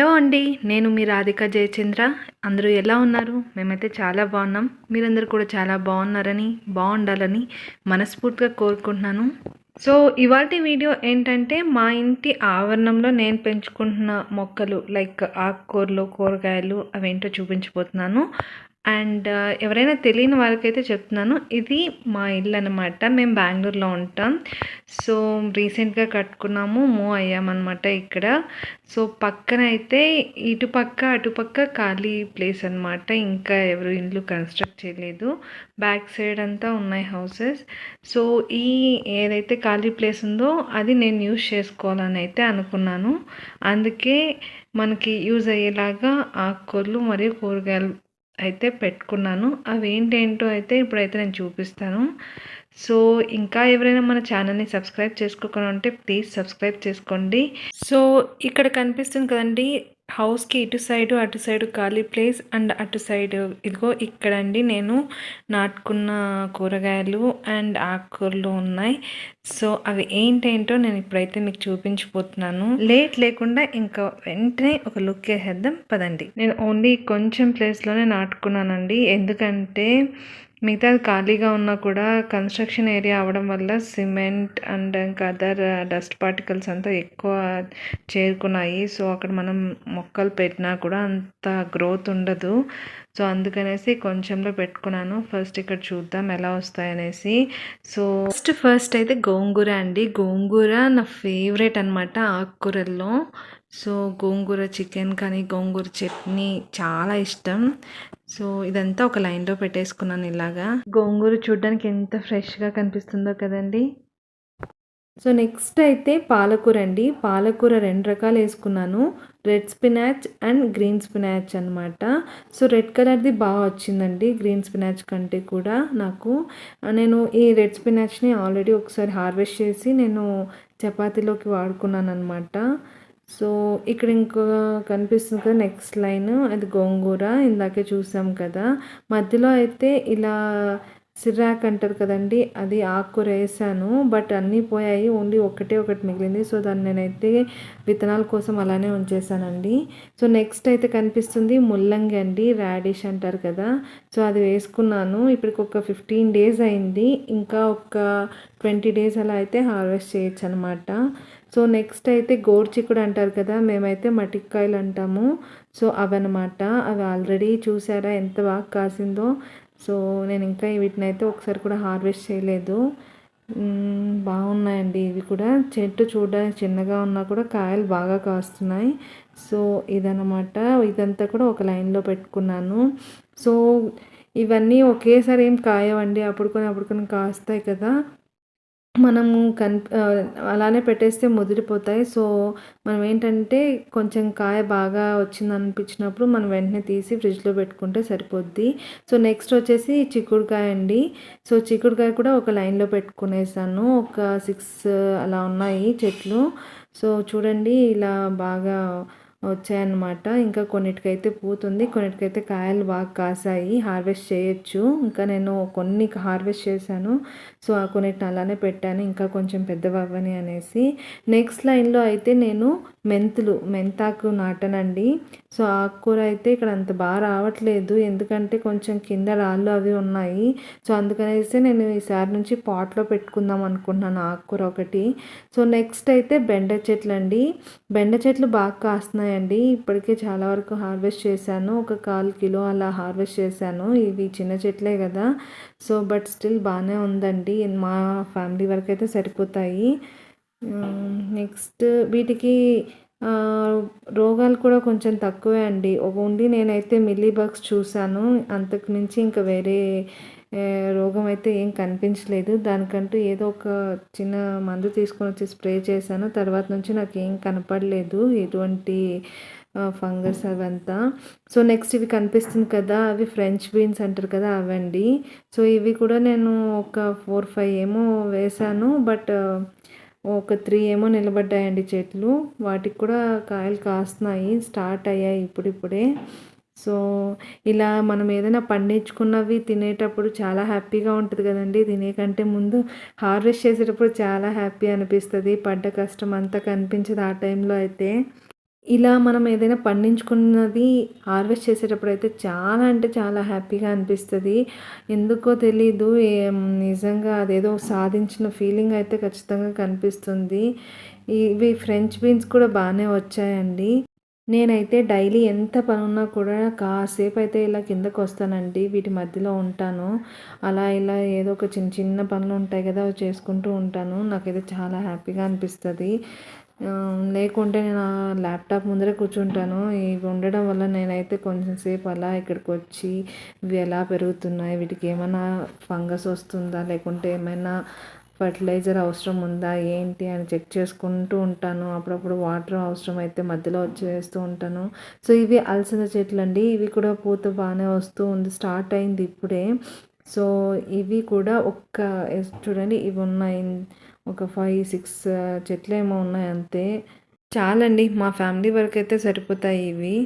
Hello అండి నేను మీ రాధిక జయచంద్ర. అందరూ ఎలా ఉన్నారు? మేమైతే చాలా బాగున్నాం. మీరందరూ కూడా చాలా బాగున్నారని బాగుండాలని మనస్ఫూర్తిగా కోరుకుంటున్నాను. సో ఇవాటి వీడియో ఏంటంటే మా ఇంటి ఆవరణంలో నేను పెంచుకుంటున్న మొక్కలు లైక్ ఆకుకూరలు కూరగాయలు అవేంటో చూపించబోతున్నాను. అండ్ ఎవరైనా తెలియని వాళ్ళకైతే చెప్తున్నాను. ఇది మా ఇల్లు అనమాట మేము బెంగళూరులో ఉంటాం. సో రీసెంట్గా కట్టుకున్నాము మూవ్ అయ్యామన్నమాట ఇక్కడ. సో పక్కన అయితే ఇటుపక్క అటుపక్క ఖాళీ ప్లేస్ అనమాట ఇంకా ఎవరు ఇండ్లు కన్స్ట్రక్ట్ చేయలేదు. బ్యాక్ సైడ్ అంతా ఉన్నాయి హౌసెస్. సో ఈ ఏదైతే ఖాళీ ప్లేస్ ఉందో అది నేను యూజ్ చేసుకోవాలని అయితే అనుకున్నాను. అందుకే మనకి యూజ్ అయ్యేలాగా ఆకుకూరలు మరియు కూరగాయలు అయితే పెట్టుకున్నాను. అవి ఏంటేంటో అయితే ఇప్పుడైతే నేను చూపిస్తాను. సో ఇంకా ఎవరైనా మన ఛానల్ని సబ్స్క్రైబ్ చేసుకోకుండా ఉంటే ప్లీజ్ సబ్స్క్రైబ్ చేసుకోండి. సో ఇక్కడ కనిపిస్తుంది కదండి హౌస్కి ఇటు సైడు అటు సైడు ఖాళీ ప్లేస్ అండ్ అటు సైడ్ ఇదిగో ఇక్కడండి నేను నాటుకున్న కూరగాయలు అండ్ ఆకుకూరలు ఉన్నాయి. సో అవి ఏంటేంటో నేను ఇప్పుడైతే మీకు చూపించిపోతున్నాను లేట్ లేకుండా ఇంకా వెంటనే ఒక లుక్ వేసేద్దాం. పదండి. నేను ఓన్లీ కొంచెం ప్లేస్లోనే నాటుకున్నానండి. ఎందుకంటే మిగతాది ఖాళీగా ఉన్నా కూడా కన్స్ట్రక్షన్ ఏరియా అవడం వల్ల సిమెంట్ అండ్ ఇంకా అదర్ డస్ట్ పార్టికల్స్ అంతా ఎక్కువ చేరుకున్నాయి. సో అక్కడ మనం మొక్కలు పెట్టినా కూడా అంత గ్రోత్ ఉండదు. సో అందుకనేసి కొంచెంలో పెట్టుకున్నాను. ఫస్ట్ ఇక్కడ చూద్దాం ఎలా వస్తాయనేసి. సో ఫస్ట్ ఫస్ట్ అయితే గోంగూర అండి. గోంగూర నా ఫేవరెట్ అనమాట ఆకుకూరల్లో. సో గోంగూర చికెన్ కానీ గోంగూర చట్నీ చాలా ఇష్టం. సో ఇదంతా ఒక లైన్లో పెట్టేసుకున్నాను ఇలాగా. గోంగూర చూడడానికి ఎంత ఫ్రెష్గా కనిపిస్తుందో కదండి. సో నెక్స్ట్ అయితే పాలకూర అండి. పాలకూర రెండు రకాలు వేసుకున్నాను. Red spinach and green spinach అనమాట సో రెడ్ కలర్ది బాగా వచ్చిందండి గ్రీన్ స్పినాచ్ కంటే కూడా నాకు. నేను ఈ రెడ్ స్పినాచ్ని ఆల్రెడీ ఒకసారి హార్వెస్ట్ చేసి నేను చపాతీలోకి వాడుకున్నాను అనమాట సో ఇక్కడ ఇంకో కనిపిస్తుంది కదా నెక్స్ట్ లైన్ అది గోంగూర ఇందాకే చూసాం కదా. మధ్యలో అయితే ఇలా సిర్రాక్ అంటారు కదండి అది ఆకుకూర వేసాను బట్ అన్నీ పోయాయి ఓన్లీ ఒకటే ఒకటి మిగిలింది. సో దాన్ని నేనైతే విత్తనాల కోసం అలానే ఉంచేసానండి. సో నెక్స్ట్ అయితే కనిపిస్తుంది ముల్లంగి అండి రాడిష్ అంటారు కదా. సో అది వేసుకున్నాను. ఇప్పటికి ఒక ఫిఫ్టీన్ డేస్ అయింది. ఇంకా ఒక ట్వంటీ డేస్ అలా అయితే హార్వెస్ట్ చేయొచ్చు అనమాట సో నెక్స్ట్ అయితే గోర్చిక్కుడు అంటారు కదా మేమైతే మటిక్కాయలు అంటాము. సో అవన్నమాట. అవి ఆల్రెడీ చూసారా ఎంత బాగా కాసిందో. సో నేను ఇంకా వీటిని అయితే ఒకసారి కూడా హార్వెస్ట్ చేయలేదు. బాగున్నాయండి ఇవి కూడా. చెట్టు చూడడానికి చిన్నగా ఉన్నా కూడా కాయలు బాగా కాస్తున్నాయి. సో ఇదనమాట ఇదంతా కూడా ఒక లైన్లో పెట్టుకున్నాను. సో ఇవన్నీ ఒకేసారి ఏం కాయవండి. అప్పుడు కొన్ని అప్పుడు కొన్ని కాస్తాయి కదా. మనము కన్ అలానే పెట్టేస్తే ముదిరిపోతాయి. సో మనం ఏంటంటే కొంచెం కాయ బాగా వచ్చింది అనిపించినప్పుడు మనం వెంటనే తీసి ఫ్రిడ్జ్లో పెట్టుకుంటే సరిపోద్ది. సో నెక్స్ట్ వచ్చేసి చిక్కుడుకాయ అండి. సో చిక్కుడుకాయ కూడా ఒక లైన్లో పెట్టుకునేసాను. ఒక సిక్స్ అలా ఉన్నాయి చెట్లు. సో చూడండి ఇలా బాగా వచ్చాయన్నమాట. ఇంకా కొన్నిటికైతే పూతుంది. కొన్నిటికైతే కాయలు బాగా కాసాయి. హార్వెస్ట్ చేయొచ్చు. ఇంకా నేను కొన్ని హార్వెస్ట్ చేశాను. సో ఆ కొన్నిటిని అలానే పెట్టాను. ఇంకా కొంచెం పెద్దవని అనేసి. నెక్స్ట్ లైన్లో అయితే నేను మెంతులు మెంతాకు నాటనండి. సో ఆకుకూర అయితే ఇక్కడ అంత బాగా రావట్లేదు. ఎందుకంటే కొంచెం కింద రాళ్ళు అవి ఉన్నాయి. సో అందుకనేసి నేను ఈసారి నుంచి పాట్లో పెట్టుకుందాం అనుకుంటున్నాను ఆకుకూర ఒకటి. సో నెక్స్ట్ అయితే బెండ చెట్లు అండి బెండ చెట్లు బాగా కాస్తున్నాయి. కాస్తున్నాయండి ఇప్పటికే చాలా వరకు హార్వెస్ట్ చేశాను. ఒక కాల్ కిలో అలా హార్వెస్ట్ చేశాను. ఇవి చిన్న చెట్లే కదా. సో బట్ స్టిల్ బాగానే ఉందండి. మా ఫ్యామిలీ వరకు అయితే సరిపోతాయి. నెక్స్ట్ వీటికి రోగాలు కూడా కొంచెం తక్కువే అండి. ఓన్లీ నేనైతే మిల్లీ బగ్స్ చూశాను. అంతకు మించి ఇంకా వేరే రోగం అయితే ఏం కనిపించలేదు. దానికంటూ ఏదో ఒక చిన్న మందు తీసుకొని వచ్చి స్ప్రే చేశాను. తర్వాత నుంచి నాకు ఏం కనపడలేదు ఎటువంటి ఫంగస్ అవంతా. సో నెక్స్ట్ ఇవి కనిపిస్తుంది కదా అవి ఫ్రెంచ్ బీన్స్ అంటారు కదా అవండి. సో ఇవి కూడా నేను ఒక ఫోర్ ఫైవ్ ఏమో వేసాను బట్ ఒక త్రీ ఏమో నిలబడ్డాయండి చెట్లు. వాటికి కూడా కాయలు కాస్తున్నాయి స్టార్ట్ అయ్యాయి ఇప్పుడిప్పుడే. సో ఇలా మనం ఏదైనా పండించుకున్నవి తినేటప్పుడు చాలా హ్యాపీగా ఉంటుంది కదండి. తినే కంటే ముందు హార్వెస్ట్ చేసేటప్పుడు చాలా హ్యాపీ అనిపిస్తుంది. పడ్డ కష్టం అంతా కనిపించదు ఆ టైంలో అయితే. ఇలా మనం ఏదైనా పండించుకున్నది హార్వెస్ట్ చేసేటప్పుడు అయితే చాలా అంటే చాలా హ్యాపీగా అనిపిస్తుంది. ఎందుకో తెలీదు ఏం నిజంగా అదేదో సాధించిన ఫీలింగ్ అయితే ఖచ్చితంగా కనిపిస్తుంది. ఇవి ఫ్రెంచ్ బీన్స్ కూడా బాగానే వచ్చాయండి. నేనైతే డైలీ ఎంత పని ఉన్నా కూడా కాసేపు అయితే ఇలా కిందకు వస్తానండి వీటి మధ్యలో ఉంటాను. అలా ఇలా ఏదో ఒక చిన్న చిన్న పనులు ఉంటాయి కదా అవి చేసుకుంటూ ఉంటాను. నాకైతే చాలా హ్యాపీగా అనిపిస్తుంది. లేకుంటే నేను ల్యాప్టాప్ ముందరే కూర్చుంటాను. ఇవి ఉండడం వల్ల నేనైతే కొంచెం సేపు అలా ఇక్కడికి వచ్చి ఇవి ఎలా పెరుగుతున్నాయి వీటికి ఏమైనా ఫంగస్ వస్తుందా లేకుంటే ఏమైనా ఫర్టిలైజర్ అవసరం ఉందా ఏంటి అని చెక్ చేసుకుంటూ ఉంటాను. అప్పుడప్పుడు వాటర్ అవసరం అయితే మధ్యలో వచ్చేస్తూ ఉంటాను. సో ఇవి అలసంద చెట్లు అండి ఇవి కూడా పూత బాగానే వస్తూ ఉంది. స్టార్ట్ అయింది ఇప్పుడే. సో ఇవి కూడా ఒక్క చూడండి ఇవి ఉన్నాయి. ఒక ఫైవ్ సిక్స్ చెట్లు ఏమో ఉన్నాయి అంతే. చాలండి. మా ఫ్యామిలీ వరకు అయితే సరిపోతాయి ఇవి.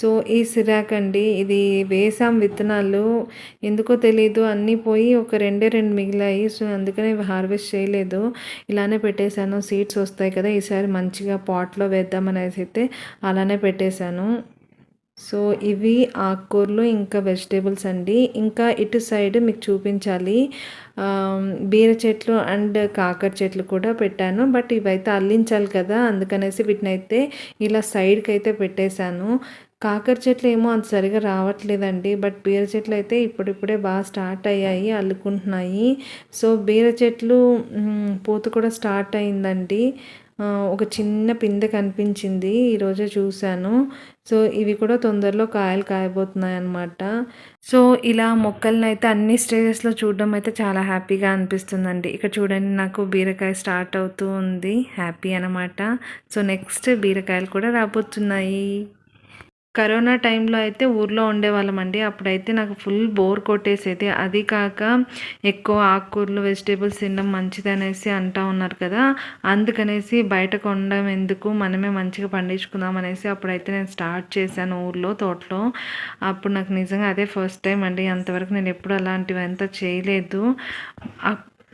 సో ఈ సిరాక్ అండి. ఇది వేసాం విత్తనాలు. ఎందుకో తెలియదు అన్నీ పోయి ఒక రెండే రెండు మిగిలాయి. సో అందుకనే ఇవి హార్వెస్ట్ చేయలేదు. ఇలానే పెట్టేశాను. సీడ్స్ వస్తాయి కదా ఈసారి మంచిగా పాట్లో వేద్దామనేసి అయితే అలానే పెట్టేశాను. సో ఇవి ఆకుకూరలు ఇంకా వెజిటేబుల్స్ అండి. ఇంకా ఇటు సైడ్ మీకు చూపించాలి. బీర చెట్లు అండ్ కాకర చెట్లు కూడా పెట్టాను. బట్ ఇవైతే అల్లించాలి కదా అందుకనేసి వీటిని అయితే ఇలా సైడ్కి అయితే పెట్టేశాను. కాకర చెట్లు ఏమో అంత సరిగా రావట్లేదండి. బట్ బీర చెట్లు అయితే ఇప్పుడిప్పుడే బాగా స్టార్ట్ అయ్యాయి అల్లుకుంటున్నాయి. సో బీర చెట్లు పూత కూడా స్టార్ట్ అయిందండి. ఒక చిన్న పిందె కనిపించింది. ఈరోజే చూశాను. సో ఇవి కూడా తొందరలో కాయలు కాయబోతున్నాయి అన్నమాట సో ఇలా మొక్కలను అయితే అన్ని స్టేజెస్లో చూడడం అయితే చాలా హ్యాపీగా అనిపిస్తుందండి. ఇక్కడ చూడండి నాకు బీరకాయ స్టార్ట్ అవుతూ ఉంది. హ్యాపీ అనమాట సో నెక్స్ట్ బీరకాయలు కూడా రాబోతున్నాయి. కరోనా టైంలో అయితే ఊర్లో ఉండేవాళ్ళమండి. అప్పుడైతే నాకు ఫుల్ బోర్ కొట్టేసేది. అది కాక ఎక్కువ ఆకుకూరలు వెజిటేబుల్స్ తినడం మంచిది అనేసి అంటూ ఉన్నారు కదా. అందుకనేసి బయట కొనడం ఎందుకు? మనమే మంచిగా పండించుకుందాం అనేసి అప్పుడైతే నేను స్టార్ట్ చేశాను ఊర్లో తోటలో. అప్పుడు నాకు నిజంగా అదే ఫస్ట్ టైం అండి. అంతవరకు నేను ఎప్పుడు అలాంటివి అంతా చేయలేదు.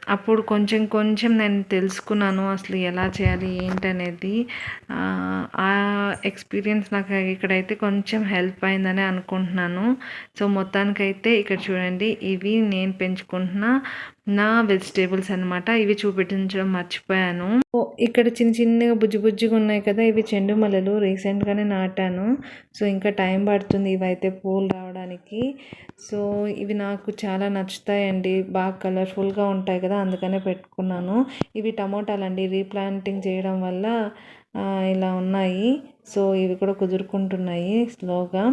అప్పుడు కొంచెం కొంచెం నేను తెలుసుకున్నాను అసలు ఎలా చేయాలి ఏంటనేది. ఆ ఎక్స్పీరియన్స్ నాకు ఇక్కడైతే కొంచెం హెల్ప్ అయిందని అనుకుంటున్నాను. సో మొత్తానికైతే ఇక్కడ చూడండి ఇవి నేను పెంచుకుంటున్న నా వెజిటేబుల్స్ అనమాట ఇవి చూపించడం మర్చిపోయాను. ఇక్కడ చిన్న చిన్నగా బుజ్జి బుజ్జిగా ఉన్నాయి కదా ఇవి చెండు మల్లెలు. రీసెంట్గానే నాటాను. సో ఇంకా టైం పడుతుంది ఇవైతే పూలు రావడానికి. సో ఇవి నాకు చాలా నచ్చుతాయండి. బాగా కలర్ఫుల్గా ఉంటాయి కదా అందుకనే పెట్టుకున్నాను. ఇవి టమోటాలు అండి రీప్లాంటింగ్ చేయడం వల్ల ఇలా ఉన్నాయి. సో ఇవి కూడా కుదురుకుంటున్నాయి స్లోగా.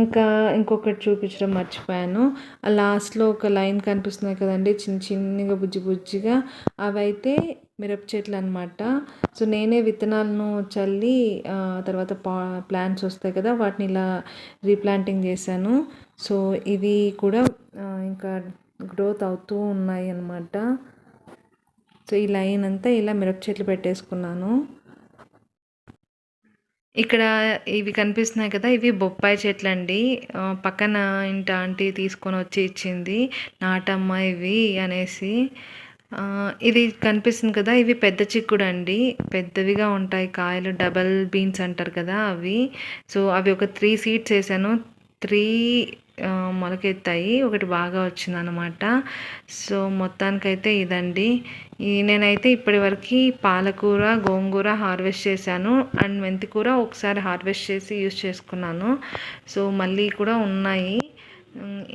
ఇంకా ఇంకొకటి చూపించడం మర్చిపోయాను. ఆ లాస్ట్లో ఒక లైన్ కనిపిస్తున్నాయి కదండి చిన్న చిన్నగా బుజ్జి బుజ్జిగా. అవి అయితే మిరప చెట్లు అనమాట సో నేనే విత్తనాలను చల్లి తర్వాత పా ప్లాంట్స్ వస్తాయి కదా వాటిని ఇలా రీప్లాంటింగ్ చేశాను. సో ఇవి కూడా ఇంకా గ్రోత్ అవుతూ ఉన్నాయి అన్నమాట. సో ఈ లైన్ అంతా ఇలా మిరప చెట్లు పెట్టేసుకున్నాను. ఇక్కడ ఇవి కనిపిస్తున్నాయి కదా ఇవి బొప్పాయి చెట్లు అండి పక్కన ఇంటి ఆంటీ తీసుకొని వచ్చి ఇచ్చింది. నాటమ్మ ఇవి అనేసి. ఇది కనిపిస్తుంది కదా ఇవి పెద్ద చిక్కుడు అండి పెద్దవిగా ఉంటాయి కాయలు డబల్ బీన్స్ అంటారు కదా అవి. సో అవి ఒక త్రీ సీడ్స్ వేసాను. త్రీ మొలకెత్తాయి. ఒకటి బాగా వచ్చింది అనమాట సో మొత్తానికైతే ఇదండి. నేనైతే ఇప్పటి వరకు పాలకూర గోంగూర హార్వెస్ట్ చేశాను. అండ్ మెంతికూర ఒకసారి హార్వెస్ట్ చేసి యూస్ చేసుకున్నాను. సో మళ్ళీ కూడా ఉన్నాయి.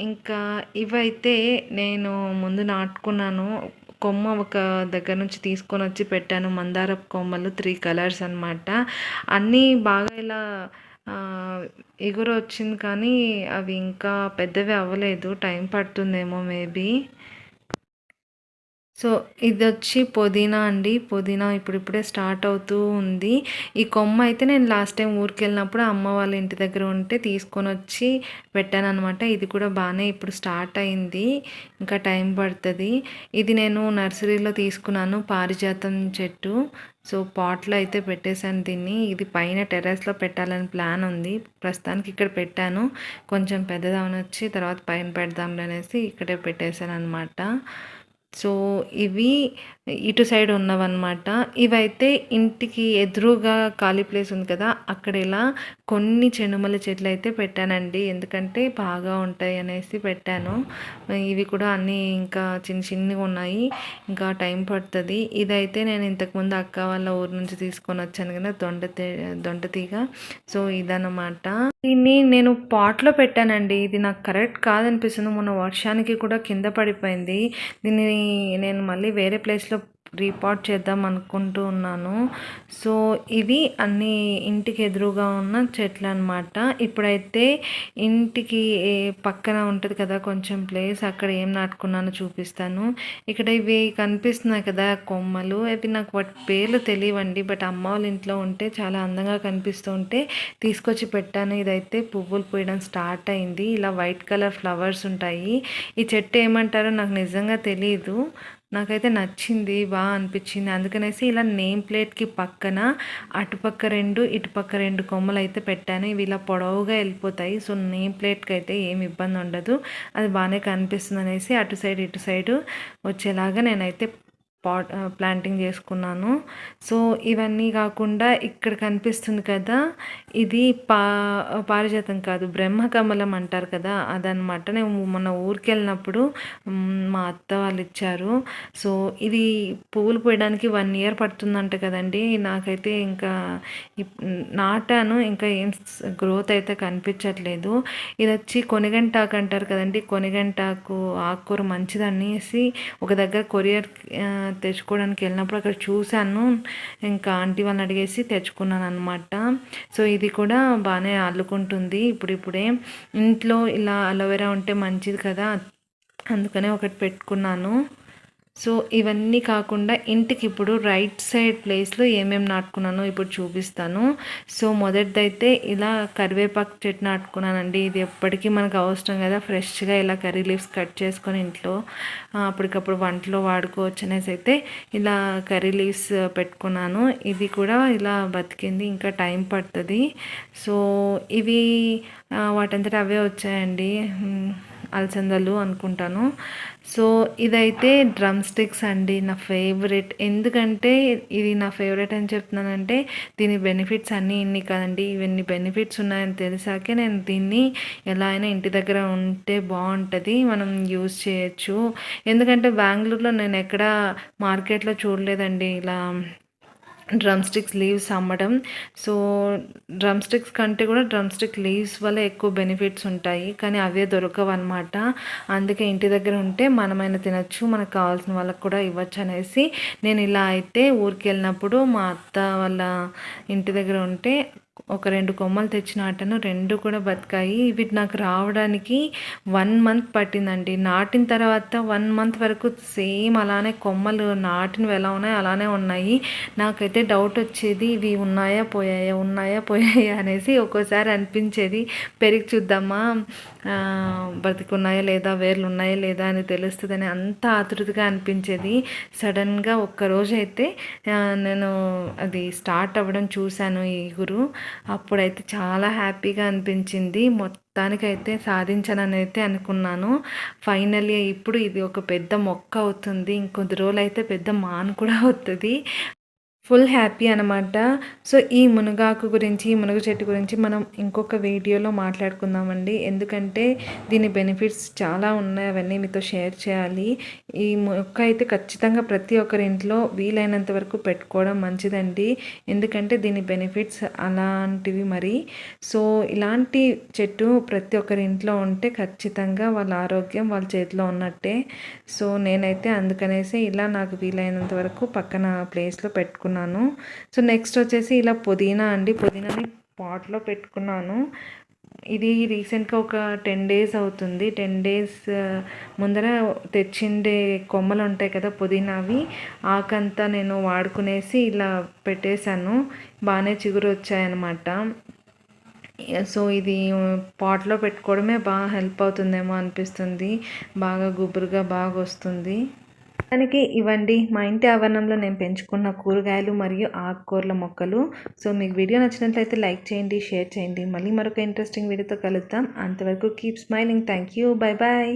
ఇంకా ఇవైతే నేను ముందు నాటుకున్నాను. కొమ్మ ఒక దగ్గర నుంచి తీసుకొని వచ్చి పెట్టాను. మందారపు కొమ్మలు త్రీ కలర్స్ అనమాట అన్నీ బాగా ఇలా ఎగురు వచ్చింది కానీ అవి ఇంకా పెద్దవి అవ్వలేదు. టైం పడుతుందేమో మేబీ. సో ఇది వచ్చి పుదీనా అండి. పుదీనా ఇప్పుడిప్పుడే స్టార్ట్ అవుతూ ఉంది. ఈ కొమ్మ అయితే నేను లాస్ట్ టైం ఊరికి వెళ్ళినప్పుడు అమ్మ వాళ్ళ ఇంటి దగ్గర ఉంటే తీసుకొని వచ్చి పెట్టాను అనమాట ఇది కూడా బాగానే ఇప్పుడు స్టార్ట్ అయింది. ఇంకా టైం పడుతుంది. ఇది నేను నర్సరీలో తీసుకున్నాను పారిజాతం చెట్టు. సో పాట్లో అయితే పెట్టేశాను దీన్ని. ఇది పైన టెర్రస్లో పెట్టాలని ప్లాన్ ఉంది. ప్రస్తుతానికి ఇక్కడ పెట్టాను. కొంచెం పెద్దదామని వచ్చి తర్వాత పైన పెడదాం అనేసి ఇక్కడే పెట్టేశాను అనమాట సో ఇవి ఇటు సైడ్ ఉన్నవన్నమాట. ఇవైతే ఇంటికి ఎదురుగా ఖాళీ ప్లేస్ ఉంది కదా అక్కడ ఇలా కొన్ని చెనుమల చెట్లు అయితే పెట్టానండి. ఎందుకంటే బాగా ఉంటాయి అనేసి పెట్టాను. ఇవి కూడా అన్నీ ఇంకా చిన్న చిన్నగా ఉన్నాయి. ఇంకా టైం పడుతుంది. ఇదైతే నేను ఇంతకుముందు అక్క వాళ్ళ ఊరు నుంచి తీసుకొని వచ్చాను కదా దొండ దొండ తీగ. సో ఇదన్నమాట. దీన్ని నేను పాట్లో పెట్టానండి. ఇది నాకు కరెక్ట్ కాదనిపిస్తుంది. మొన్న వర్షానికి కూడా కింద పడిపోయింది. దీన్ని నేను మళ్ళీ వేరే ప్లేస్లో రీపాట్ చేద్దాం అనుకుంటూ ఉన్నాను. సో ఇవి అన్ని ఇంటికి ఎదురుగా ఉన్న చెట్లు అనమాట ఇప్పుడైతే ఇంటికి పక్కన ఉంటుంది కదా కొంచెం ప్లేస్ అక్కడ ఏం నాటుకున్నానో చూపిస్తాను. ఇక్కడ ఇవి కనిపిస్తున్నాయి కదా కొమ్మలు. అవి నాకు వాటి పేర్లు తెలియవండి బట్ అమ్మ వాళ్ళ ఇంట్లో ఉంటే చాలా అందంగా కనిపిస్తూ ఉంటే తీసుకొచ్చి పెట్టాను. ఇదైతే పువ్వులు పోయడం స్టార్ట్ అయింది. ఇలా వైట్ కలర్ ఫ్లవర్స్ ఉంటాయి. ఈ చెట్టు ఏమంటారో నాకు నిజంగా తెలియదు నాకైతే నచ్చింది బాగా అనిపించింది. అందుకనేసి ఇలా నేమ్ ప్లేట్కి పక్కన అటుపక్క రెండు ఇటుపక్క రెండు కొమ్మలు అయితే పెట్టాను. ఇవి ఇలా పొడవుగా వెళ్ళిపోతాయి. సో నేమ్ ప్లేట్కి అయితే ఏమి ఇబ్బంది ఉండదు అది బాగానే కనిపిస్తుంది అనేసి అటు సైడ్ ఇటు సైడు వచ్చేలాగా నేనైతే పాట్ ప్లాంటింగ్ చేసుకున్నాను. సో ఇవన్నీ కాకుండా ఇక్కడ కనిపిస్తుంది కదా ఇది పా పారిజాతం కాదు బ్రహ్మకమలం అంటారు కదా అదనమాట నేను మొన్న ఊరికి వెళ్ళినప్పుడు మా అత్త వాళ్ళు ఇచ్చారు. సో ఇది పువ్వులు పోయడానికి వన్ ఇయర్ పడుతుందంట కదండి. నాకైతే ఇంకా నాటాను ఇంకా ఏం గ్రోత్ అయితే కనిపించట్లేదు. ఇది వచ్చి కొనిగంటాకు అంటారు కదండి. కొనిగంటాకు ఆకుకూర మంచిదనేసి ఒక దగ్గర కొరియర్ తెచ్చుకోవడానికి వెళ్ళినప్పుడు అక్కడ చూశాను. ఇంకా ఆంటీ వాళ్ళని అడిగేసి తెచ్చుకున్నాను అనమాట సో ఇది కూడా బాగానే అల్లుకుంటుంది ఇప్పుడిప్పుడే. ఇంట్లో ఇలా అలోవెరా ఉంటే మంచిది కదా. అందుకనే ఒకటి పెట్టుకున్నాను. సో ఇవన్నీ కాకుండా ఇంటికి ఇప్పుడు రైట్ సైడ్ ప్లేస్లో ఏమేమి నాటుకున్నానో ఇప్పుడు చూపిస్తాను. సో మొదటిదైతే ఇలా కరివేపాకు చెట్టు నాటుకున్నానండి. ఇది ఎప్పటికీ మనకు అవసరం కదా ఫ్రెష్గా ఇలా కర్రీ లీవ్స్ కట్ చేసుకొని ఇంట్లో అప్పటికప్పుడు వంటలో వాడుకోవచ్చు అనేసి అయితే ఇలా కర్రీ లీవ్స్ పెట్టుకున్నాను. ఇది కూడా ఇలా బతికింది ఇంకా టైం పడుతుంది. సో ఇవి వాటంతట అవే వచ్చాయండి. అలసందలు అనుకుంటాను. సో ఇదైతే డ్రమ్ స్టిక్స్ అండి నా ఫేవరెట్. ఎందుకంటే ఇది నా ఫేవరెట్ అని చెప్తున్నానంటే దీని బెనిఫిట్స్ అన్నీ ఇన్ని కదండి. ఇవన్నీ బెనిఫిట్స్ ఉన్నాయని తెలిసాకే నేను దీన్ని ఎలా అయినా ఇంటి దగ్గర ఉంటే బాగుంటుంది మనం యూజ్ చేయొచ్చు. ఎందుకంటే బెంగళూరులో నేను ఎక్కడ మార్కెట్లో చూడలేదండి. ఇలా డ్రమ్ స్టిక్స్ లీవ్స్ అమ్మడం. సో డ్రమ్ స్టిక్స్ కంటే కూడా డ్రమ్ స్టిక్ లీవ్స్ వల్ల ఎక్కువ బెనిఫిట్స్ ఉంటాయి. కానీ అవే దొరకవు అనమాట అందుకే ఇంటి దగ్గర ఉంటే మనమైనా తినచ్చు మనకు కావాల్సిన వాళ్ళకి కూడా ఇవ్వచ్చు అనేసి నేను ఇలా అయితే ఊరికి వెళ్ళినప్పుడు మా అత్త వాళ్ళ ఇంటి దగ్గర ఉంటే ఒక రెండు కొమ్మలు తెచ్చిన ఆటను రెండు కూడా బతికాయి. ఇవి నాకు రావడానికి వన్ మంత్ పట్టిందండి. నాటిన తర్వాత వన్ మంత్ వరకు సేమ్ అలానే కొమ్మలు నాటినవి ఎలా ఉన్నాయి అలానే ఉన్నాయి. నాకైతే డౌట్ వచ్చేది ఇవి ఉన్నాయా పోయాయా ఉన్నాయా పోయాయా అనేసి ఒక్కోసారి అనిపించేది. పెరిగి చూద్దామా? బతికున్నాయా లేదా వేర్లు ఉన్నాయా లేదా అని తెలుస్తుందని అంత ఆతృతగా అనిపించేది. సడన్గా ఒక్కరోజు అయితే నేను అది స్టార్ట్ అవ్వడం చూశాను ఈ గురు. అప్పుడైతే చాలా హ్యాపీగా అనిపించింది. మొత్తానికైతే సాధించానని అయితే అనుకున్నాను. ఫైనల్లీ ఇప్పుడు ఇది ఒక పెద్ద మొక్క అవుతుంది. ఇంకొద్ది రోజులు అయితే పెద్ద మాన్ కూడా అవుతుంది. ఫుల్ హ్యాపీ అనమాట సో ఈ మునగాకు గురించి ఈ మునగ చెట్టు గురించి మనం ఇంకొక వీడియోలో మాట్లాడుకుందామండి. ఎందుకంటే దీని బెనిఫిట్స్ చాలా ఉన్నాయి. అవన్నీ మీతో షేర్ చేయాలి. ఈ మొక్క అయితే ఖచ్చితంగా ప్రతి ఒక్కరి ఇంట్లో వీలైనంత వరకు పెట్టుకోవడం మంచిదండి. ఎందుకంటే దీని బెనిఫిట్స్ అలాంటివి మరి. సో ఇలాంటి చెట్టు ప్రతి ఒక్కరి ఇంట్లో ఉంటే ఖచ్చితంగా వాళ్ళ ఆరోగ్యం వాళ్ళ చేతిలో ఉన్నట్టే. సో నేనైతే అందుకనేసి ఇలా నాకు వీలైనంత వరకు పక్కన ప్లేస్లో పెట్టుకున్నాను. పెట్టుకున్నాను. సో నెక్స్ట్ వచ్చేసి ఇలా పుదీనా అండి. పుదీనాని పాట్లో పెట్టుకున్నాను. ఇది రీసెంట్గా ఒక టెన్ డేస్ అవుతుంది. టెన్ డేస్ ముందర తెచ్చిండే కొమ్మలు ఉంటాయి కదా పుదీనావి ఆకంతా నేను వాడుకునేసి ఇలా పెట్టేశాను. బాగానే చిగురు వచ్చాయన్నమాట సో ఇది పాట్లో పెట్టుకోవడమే బాగా హెల్ప్ అవుతుందేమో అనిపిస్తుంది. బాగా గుబురుగా బాగా వస్తుంది దానికి ఇవ్వండి. మా ఇంటి ఆవరణంలో నేను పెంచుకున్న కూరగాయలు మరియు ఆకుకూరల మొక్కలు. సో మీకు వీడియో నచ్చినట్లయితే లైక్ చేయండి షేర్ చేయండి. మళ్ళీ మరొక ఇంట్రెస్టింగ్ వీడియోతో కలుద్దాం. అంతవరకు keep smiling thank you bye bye